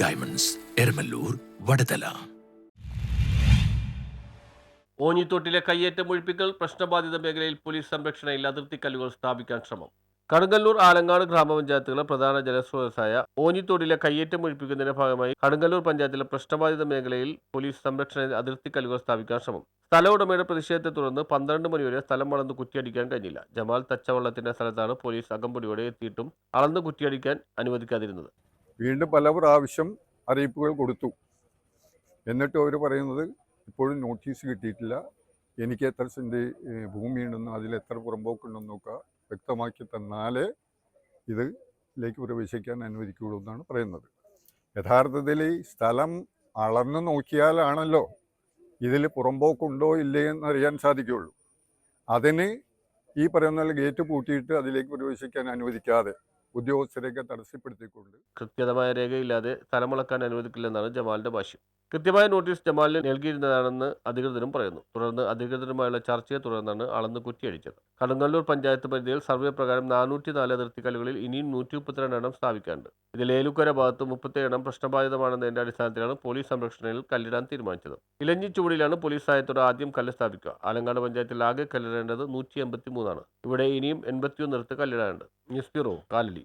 Diamonds Eramalloor Vadathala ഓഞ്ഞിത്തോട്ടിലെ കയ്യേറ്റം ഒഴിപ്പിക്കൽ പ്രശ്നബാധിത മേഖലയിൽ പോലീസ് സംരക്ഷണയിൽ അതിർത്തി കല്ലുകൾ സ്ഥാപിക്കാൻ ശ്രമം. കടുങ്ങല്ലൂർ ആലങ്ങാട് ഗ്രാമപഞ്ചായത്തുകളെ പ്രധാന ജലസ്രോതസ്സായ ഓഞ്ഞിത്തോടിലെ കയ്യേറ്റം ഒഴിപ്പിക്കുന്നതിന്റെ ഭാഗമായി കടുങ്ങല്ലൂർ പഞ്ചായത്തിലെ പ്രശ്നബാധിത മേഖലയിൽ പോലീസ് സംരക്ഷണ അതിർത്തി കല്ലുകൾ സ്ഥാപിക്കാൻ ശ്രമം. സ്ഥല ഉടമയുടെ പ്രതിഷേധത്തെ തുടർന്ന് പന്ത്രണ്ട് മണിവരെ സ്ഥലം അളന്ന് കുറ്റിയടിക്കാൻ കഴിഞ്ഞില്ല. ജമാൽ തച്ചവള്ളത്തിന്റെ സ്ഥലത്താണ് പോലീസ് അകമ്പടിയോടെ എത്തിയിട്ടും അളന്ന് കുറ്റിയടിക്കാൻ അനുവദിക്കാതിരുന്നത്. വീണ്ടും പല പ്രാവശ്യം അറിയിപ്പുകൾ കൊടുത്തു. എന്നിട്ട് അവർ പറയുന്നത് ഇപ്പോഴും നോട്ടീസ് കിട്ടിയിട്ടില്ല. എനിക്ക് എത്ര സെന്റ് ഭൂമി ഭൂമിയുണ്ടെന്നും അതിൽ എത്ര പുറമ്പോക്കുണ്ടെന്നൊക്കെ വ്യക്തമാക്കി തന്നാലേ ഇതിലേക്ക് പ്രവേശിക്കാൻ അനുവദിക്കുകയുള്ളൂ എന്നാണ് പറയുന്നത്. യഥാർത്ഥത്തിൽ ഈ സ്ഥലം അളന്നു നോക്കിയാലാണല്ലോ ഇതിൽ പുറമ്പോക്കുണ്ടോ ഇല്ലേ എന്നറിയാൻ സാധിക്കുകയുള്ളൂ. അതിന് ഈ പറയുന്ന ഗേറ്റ് പൂട്ടിയിട്ട് അതിലേക്ക് പ്രവേശിക്കാൻ അനുവദിക്കാതെ ഉദ്യോഗസ്ഥരെയൊക്കെ തടസ്സപ്പെടുത്തിക്കൊണ്ട് കൃത്യതമായ രേഖയില്ലാതെ സ്ഥലമളക്കാൻ അനുവദിക്കില്ലെന്നാണ് ജമാലിന്റെ ഭാഷ്യം. കൃത്യമായ നോട്ടീസ് ജമാലിന് നൽകിയിരുന്നതാണെന്ന് അധികൃതരും പറയുന്നു. തുടർന്ന് അധികൃതരുമായുള്ള ചർച്ചയെ തുടർന്നാണ് അളന്ന് കുറ്റിയടിച്ചത്. കടുങ്ങല്ലൂർ പഞ്ചായത്ത് പരിധിയിൽ സർവേ പ്രകാരം നാനൂറ്റി നാല് അതിർത്തിക്കല്ലുകളിൽ ഇനിയും നൂറ്റി മുപ്പത്തിരണ്ട് എണ്ണം ഇതിൽ ഏലുക്കര ഭാഗത്ത് മുപ്പത്തി എണ്ണം പ്രശ്നബാധിതമാണെന്നതിന്റെ അടിസ്ഥാനത്തിലാണ് പോലീസ് സംരക്ഷണയിൽ കല്ലിടാൻ തീരുമാനിച്ചത്. ഇലഞ്ഞി ചുവടിലാണ് പോലീസ് സഹായത്തോടെ ആദ്യം കല്ല് സ്ഥാപിക്കുക. ആലങ്ങാട് പഞ്ചായത്തിൽ ആകെ കല്ലിടേണ്ടത് നൂറ്റി എൺപത്തി മൂന്നാണ് ഇവിടെ ഇനിയും എൺപത്തിയൊന്നിടത്ത് കല്ലിടാനുണ്ട്. News bureau Kalady.